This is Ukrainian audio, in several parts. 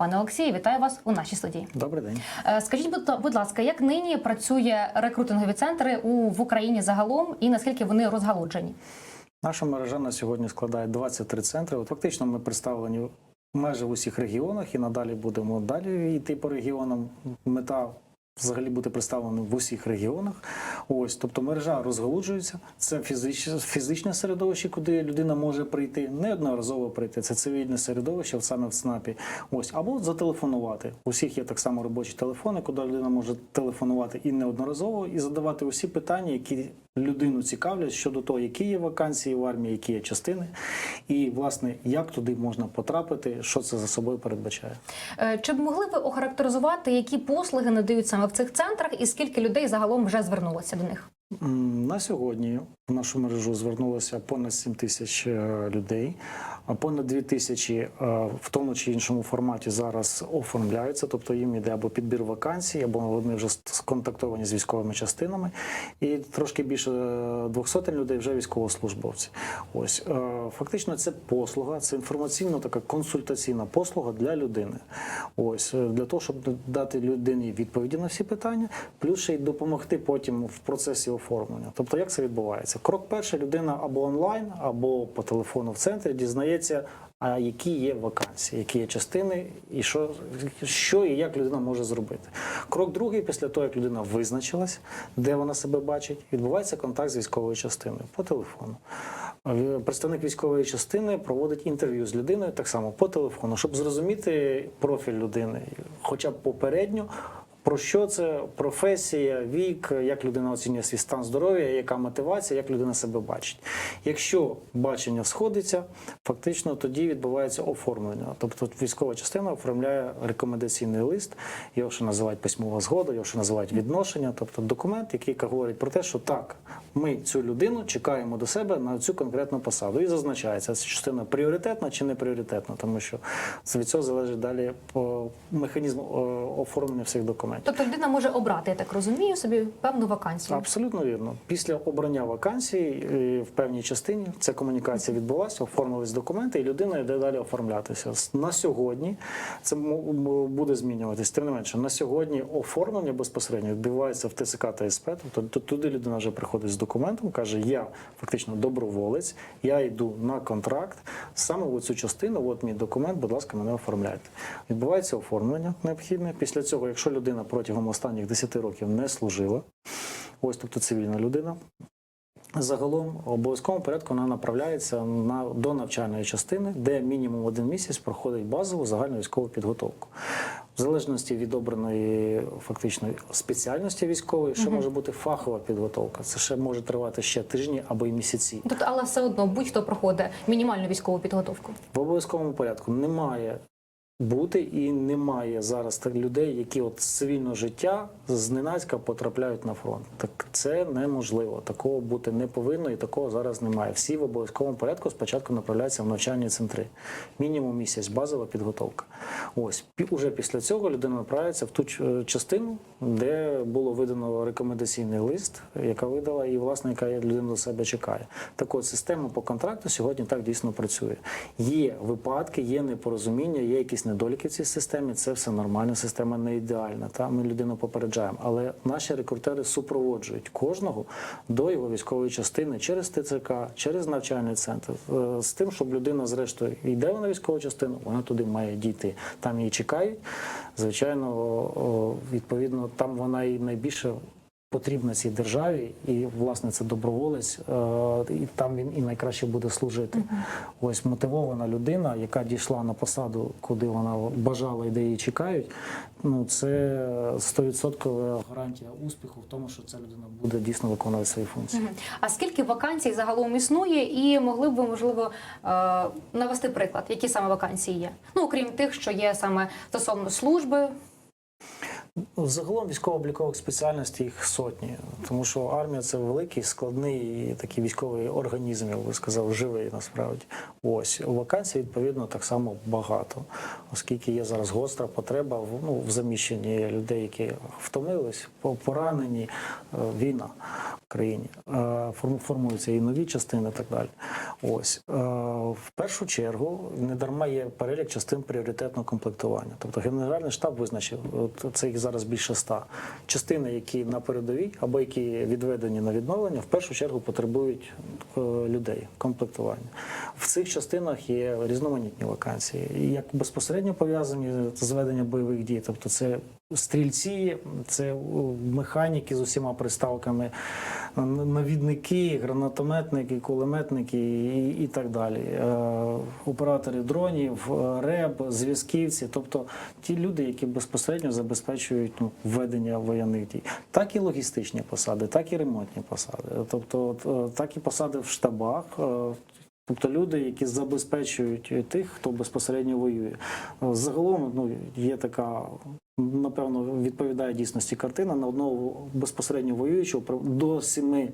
Пане Олексію, вітаю вас у нашій студії. Добрий день. Е, Скажіть, будь- будь ласка, як нині працює рекрутингові центри у в Україні загалом, і наскільки вони розгалуджені? Наша мережа на сьогодні складає 23 центри. От Фактично, ми представлені майже в усіх регіонах і надалі будемо далі йти по регіонам. Мета взагалі бути представлено в усіх регіонах. Ось, тобто мережа розгалуджується. Це фізичне, фізичне середовище, куди людина може прийти, неодноразово прийти. Це цивільне середовище саме в СНАПі. Ось або зателефонувати. Усіх є так само робочі телефони, куди людина може телефонувати і неодноразово, і задавати усі питання, які людину цікавлять щодо того, які є вакансії в армії, які є частини, і власне як туди можна потрапити, що це за собою передбачає. Е, Чи б могли ви охарактеризувати, які послуги надають саме в цих центрах, і скільки людей загалом вже звернулося до них? На сьогодні в нашу мережу звернулося понад 7 тисяч е, людей, а понад 2 тисячі е, в тому чи іншому форматі зараз оформляються, тобто їм йде або підбір вакансій, або вони вже сконтактовані з військовими частинами, і трошки більше е, 200 людей вже військовослужбовці. Ось е, фактично це послуга, це інформаційно така консультаційна послуга для людини. Ось е, для того, щоб дати людині відповіді на всі питання, плюс ще й допомогти потім в процесі оформлення. Тобто, як це відбувається? Крок перший людина або онлайн, або по телефону в центрі дізнається. А які є вакансії, які є частини, і що, що і як людина може зробити. Крок другий, після того, як людина визначилась, де вона себе бачить, відбувається контакт з військовою частиною по телефону. Представник військової частини проводить інтерв'ю з людиною так само по телефону, щоб зрозуміти профіль людини, хоча б попередньо. Про що це професія, вік, як людина оцінює свій стан здоров'я, яка мотивація, як людина себе бачить. Якщо бачення сходиться, фактично тоді відбувається оформлення. Тобто військова частина оформляє рекомендаційний лист, його ще називають письмова згода, його ще називають відношення, тобто документ, який говорить про те, що так, ми цю людину чекаємо до себе на цю конкретну посаду. І зазначається, ця частина пріоритетна чи не пріоритетна, тому що від цього залежить далі по механізму е, оформлення всіх документів. Тобто людина може обрати, я так розумію, собі певну вакансію. Абсолютно вірно. Після обрання вакансії е, в певній частині ця комунікація відбулася, оформились документи, і людина йде далі оформлятися. На сьогодні це буде змінюватись. Тим не менше, на сьогодні оформлення безпосередньо відбувається в ТСК та СП. Тобто туди людина вже приходить з документом, каже: Я фактично доброволець, я йду на контракт. Саме в цю частину, от мій документ, будь ласка, мене оформляйте. Відбувається оформлення необхідне. Після цього, якщо людина протягом останніх 10 років не служила, ось тобто цивільна людина. Загалом в обов'язковому порядку вона направляється на до навчальної частини, де мінімум один місяць проходить базову загальну військову підготовку. В залежності від обраної фактично спеціальності військової, ще може бути фахова підготовка. Це ще може тривати ще тижні або й місяці. Тобто, але все одно будь-хто проходить мінімальну військову підготовку. В обов'язковому порядку немає бути і немає зараз людей, які от з цивільного життя зненацька потрапляють на фронт. Так це неможливо. Такого бути не повинно, і такого зараз немає. Всі в обов'язковому порядку спочатку направляються в навчальні центри. Мінімум місяць, базова підготовка. Ось уже після цього людина направляється в ту е, частину, де було видано рекомендаційний лист, яка видала, і власне яка людина до себе чекає. Так от система по контракту сьогодні так дійсно працює. Є випадки, є непорозуміння, є якісь недоліки в цій системі. Це все нормально, система не ідеальна. Та ми людину попереджаємо. Але наші рекрутери супроводжують кожного до його військової частини через ТЦК, через навчальний центр, е, з тим, щоб людина, зрештою, йде вона військову частину, вона туди має дійти. Там її чекають. Звичайно, відповідно, там вона і найбільше. Потрібна цій державі, і власне це доброволець, е, і там він і найкраще буде служити. Ось мотивована людина, яка дійшла на посаду, куди вона бажала і де її чекають. Ну це 100% гарантія успіху в тому, що ця людина буде дійсно виконувати свої функції. Мгм. А скільки вакансій загалом існує, і могли б ви можливо е, навести приклад, які саме вакансії є? Ну окрім тих, що є саме стосовно служби. Загалом військово-облікових спеціальностей їх сотні, тому що армія це великий, складний такий військовий організм, я би сказав, живий насправді. Ось вакансій відповідно так само багато, оскільки є зараз гостра потреба в ну в заміщенні людей, які втомились, по- поранені, е, війна. Країні. Формуються і нові частини, і так далі. Ось в першу чергу не дарма є перелік частин пріоритетного комплектування. Тобто Генеральний штаб визначив, от це їх зараз більше ста частини, які на передовій або які відведені на відновлення, в першу чергу потребують е, людей комплектування. В цих частинах є різноманітні вакансії, як безпосередньо пов'язані з веденням бойових дій, тобто це стрільці, це механіки з усіма приставками, навідники, гранатометники, кулеметники і, і так далі. Е, Оператори дронів, е, РЕБ, зв'язківці, тобто ті люди, які безпосередньо забезпечують ну, ведення воєнних дій, так і логістичні посади, так і ремонтні посади, тобто е, так і посади в штабах. Е, Тобто люди, які забезпечують тих, хто безпосередньо воює. Загалом ну, є така, напевно, відповідає дійсності картина на одного безпосередньо воюючого до семи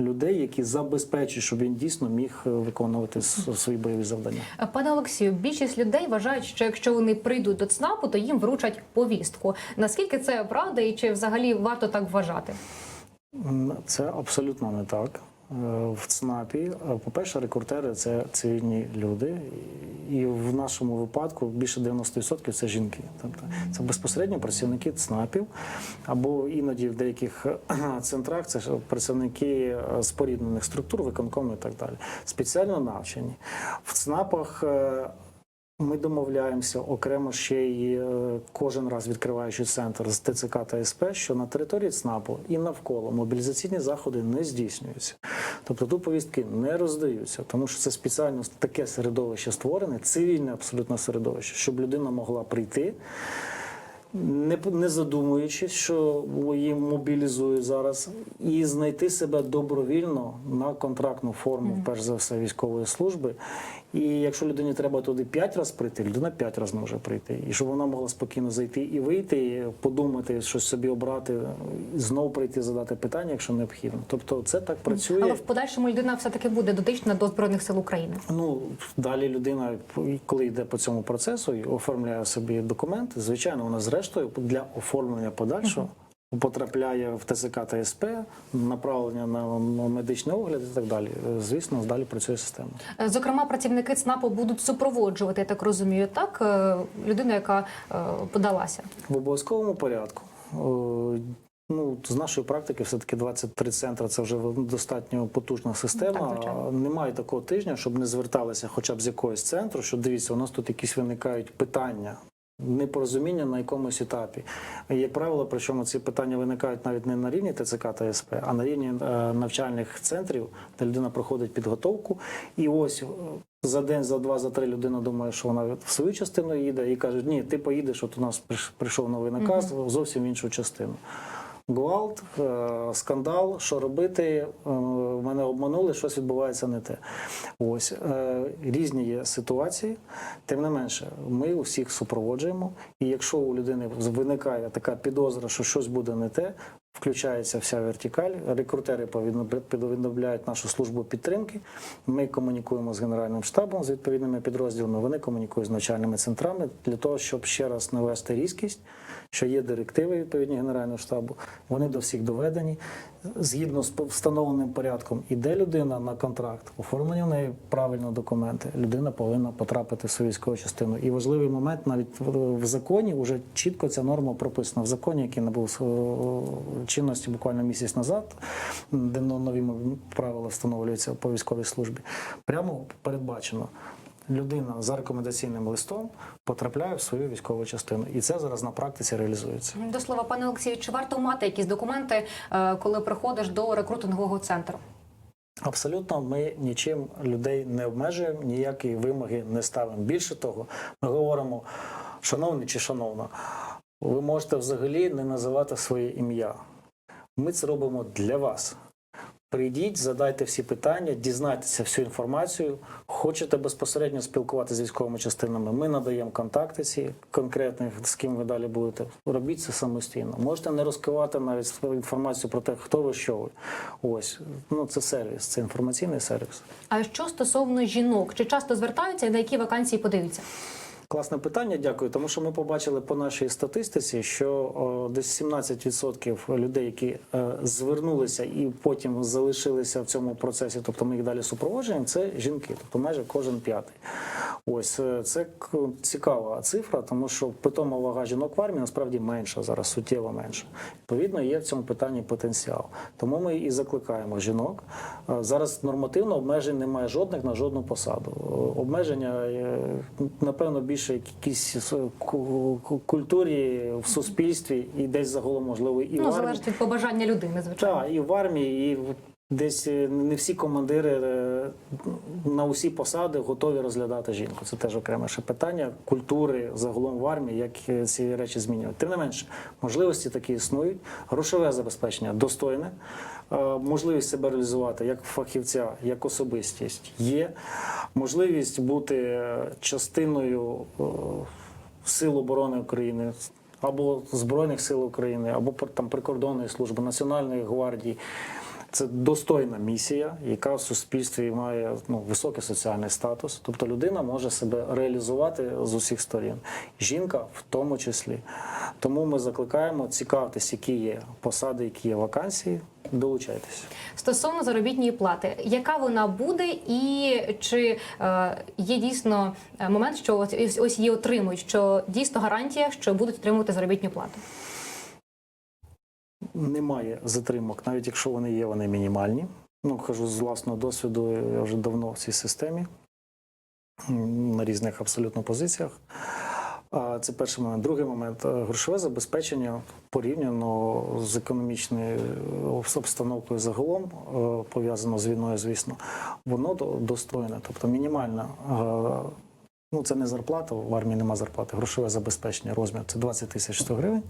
людей, які забезпечують, щоб він дійсно міг е, виконувати свої бойові завдання. Пане Олексію, більшість людей вважають, що якщо вони прийдуть до ЦНАПу, то їм вручать повістку. Наскільки це правда, і чи взагалі варто так вважати? Це абсолютно не так. В ЦНАПі, е, по-перше, рекрутери це цивільні люди, і в нашому випадку більше 90% це жінки. Тобто це безпосередньо працівники ЦНАПів, або іноді в деяких е, центрах це працівники е, споріднених структур, виконкому і так далі. Спеціально навчені. В ЦНАПах ми домовляємося окремо ще й е, кожен раз відкриваючи центр з ТЦК та СП, що на території ЦНАПу і навколо мобілізаційні заходи не здійснюються. Тобто тут повістки не роздаються, тому що це спеціально таке середовище створене, цивільне абсолютно середовище, щоб людина могла прийти. Не, не задумуючись, що її мобілізують зараз, і знайти себе добровільно на контрактну форму, перш за все, військової служби. І якщо людині треба туди п'ять разів прийти, людина п'ять разів може прийти. І щоб вона могла спокійно зайти і вийти, подумати, щось собі обрати, знову прийти, задати питання, якщо необхідно. Тобто це так працює. Але в подальшому людина все таки буде дотична до збройних сил України. Ну далі людина, коли йде по цьому процесу і оформляє собі документи, звичайно, вона зрештою для оформлення подальшого. Потрапляє в ТЦК та СП, направлення на медичний огляд і так далі. Звісно, далі працює система. Е, Зокрема, працівники ЦНАПу будуть супроводжувати, я так розумію, так е, людину, яка е, подалася. В обов'язковому порядку. Ну, з нашої практики, все-таки 23 центри це вже достатньо потужна система. Так. Немає такого тижня, щоб не зверталися хоча б з якогось центру, що дивіться, у нас тут якісь виникають питання. Непорозуміння на якомусь етапі. Як правило, причому ці питання виникають навіть не на рівні ТЦК та СП, а на рівні е, навчальних центрів, де людина проходить підготовку. І ось е, за день, за два, за три людина думає, що вона в свою частину їде, і кажуть, ні, ти поїдеш, от у нас прийшов новий наказ зовсім в іншу частину. Гвалт, е, скандал, що робити? е, Мене обманули, щось відбувається не те. Ось е, різні є ситуації. Тим не менше, ми усіх супроводжуємо. І якщо у людини виникає така підозра, що щось буде не те, включається вся вертикаль. Рекрутери повідомляють нашу службу підтримки. Ми комунікуємо з генеральним штабом, з відповідними підрозділами. Вони комунікують з навчальними центрами для того, щоб ще раз навести різкість, що є директиви відповідні генерального штабу. Вони до всіх доведені. Згідно з встановленим порядком, іде людина на контракт, оформлені в неї правильно документи. Людина повинна потрапити в свою військову частину. І важливий момент навіть в законі вже чітко ця норма прописана в законі, який набув е, чинності буквально місяць назад, де нові правила встановлюються по військовій службі. Прямо передбачено. Людина за рекомендаційним листом потрапляє в свою військову частину, і це зараз на практиці реалізується. До слова, пане Олексію, чи варто мати якісь документи, е, коли приходиш до рекрутингового центру? Абсолютно, ми нічим людей не обмежуємо, ніякі вимоги не ставимо. Більше того, ми говоримо, шановний чи шановна, ви можете взагалі не називати своє ім'я. Ми це робимо для вас. Прийдіть, задайте всі питання, дізнайтеся всю інформацію. Хочете безпосередньо спілкуватися з військовими частинами. Ми надаємо контакти ці конкретних, з ким ви далі будете. Робіть це самостійно. Можете не розкривати навіть інформацію про те, хто ви, що ви. Ось ну це сервіс, це інформаційний сервіс. А що стосовно жінок, чи часто звертаються і на які вакансії подаються? Класне питання, дякую. Тому що ми побачили по нашій статистиці, що десь 17% людей, які е, звернулися і потім залишилися в цьому процесі, тобто ми їх далі супроводжуємо, це жінки, тобто майже кожен п'ятий. Ось е, це цікава цифра, тому що питома вага жінок в армії насправді менша зараз, суттєво менша. Відповідно, є в цьому питанні потенціал. Тому ми і закликаємо жінок. Е, Зараз нормативно обмежень немає жодних на жодну посаду. Е, Обмеження напевно більше якісь культурі в суспільстві і десь загалом можливо і в Ну, армії. залежить від побажання людини, звичайно. Так, і в армії, і в- десь е, не всі командири е, на усі посади готові розглядати жінку. Це теж окреме ще питання культури загалом в армії, як е, ці речі змінювати. Тим не менше, можливості такі існують. Грошове забезпечення достойне, можливість себе реалізувати як фахівця, як особистість є. Можливість бути частиною Сил оборони України або Збройних сил України, або там прикордонної служби, Національної гвардії. Це достойна місія, яка в суспільстві має ну, високий соціальний статус. Тобто людина може себе реалізувати з усіх сторін. Жінка в тому числі. Тому ми закликаємо цікавитись, які є посади, які є вакансії. Долучайтеся. Стосовно заробітної плати, яка вона буде, і чи е, є дійсно е, момент, що ось- ось її отримують, що дійсно гарантія, що будуть отримувати заробітну плату? Немає затримок, навіть якщо вони є, вони мінімальні. Ну, кажу з власного досвіду, я вже давно в цій системі на різних абсолютно позиціях. Це перший момент. Другий момент е, грошове забезпечення порівняно з економічною е, обстановкою загалом, е, пов'язано з війною, звісно, воно до- достойне. Тобто мінімальна. Ну, це не зарплата, в армії нема зарплати. Грошове забезпечення, розмір це 20 тисяч 100 гривень.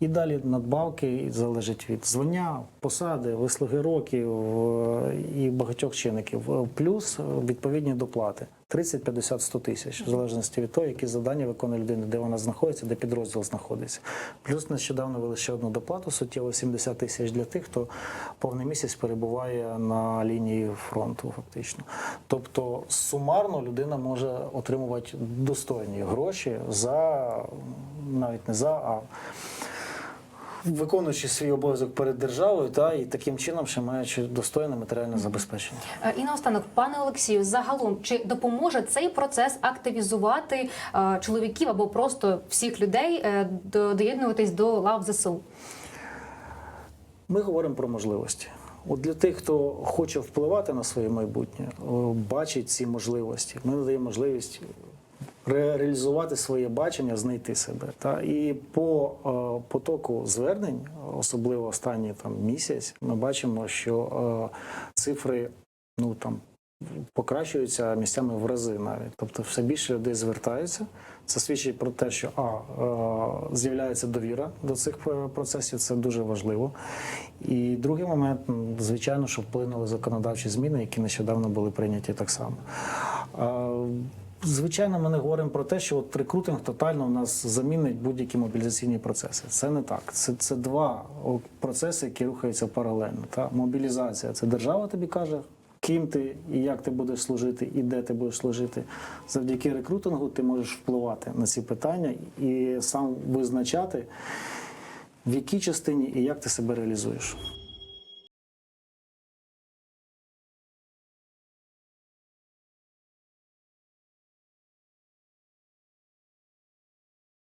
І далі надбавки залежить від звання, посади, вислуги років е, і багатьох чинників. Е, Плюс відповідні доплати 30, 50, 100 тисяч, в залежності від того, які завдання виконує людина, де вона знаходиться, де підрозділ знаходиться. Плюс нещодавно ввели ще одну доплату суттєво 70 тисяч для тих, хто повний місяць перебуває на лінії фронту, фактично. Тобто сумарно людина може отримувати достойні гроші за навіть не за, а виконуючи свій обов'язок перед державою, та і таким чином ще маючи достойне матеріальне забезпечення. Е, І наостанок, пане Олексію, загалом чи допоможе цей процес активізувати е, чоловіків або просто всіх людей е, до- доєднуватись до лав ЗСУ? Ми говоримо про можливості. От для тих, хто хоче впливати на своє майбутнє, бачить ці можливості. Ми надаємо можливість реалізувати своє бачення, знайти себе. Та і по е, потоку звернень, особливо останній там місяць, ми бачимо, що е, цифри ну там покращуються місцями в рази навіть. Тобто, все більше людей звертаються. Це свідчить про те, що а е, з'являється довіра до цих е, процесів. Це дуже важливо. І другий момент, звичайно, що вплинули законодавчі зміни, які нещодавно були прийняті так само. Звичайно, ми не говоримо про те, що от рекрутинг тотально у нас замінить будь-які мобілізаційні процеси. Це не так. Це, це два процеси, які рухаються паралельно. Та мобілізація це держава тобі каже, ким ти і як ти будеш служити, і де ти будеш служити. Завдяки рекрутингу ти можеш впливати на ці питання і сам визначати, в якій частині і як ти себе реалізуєш.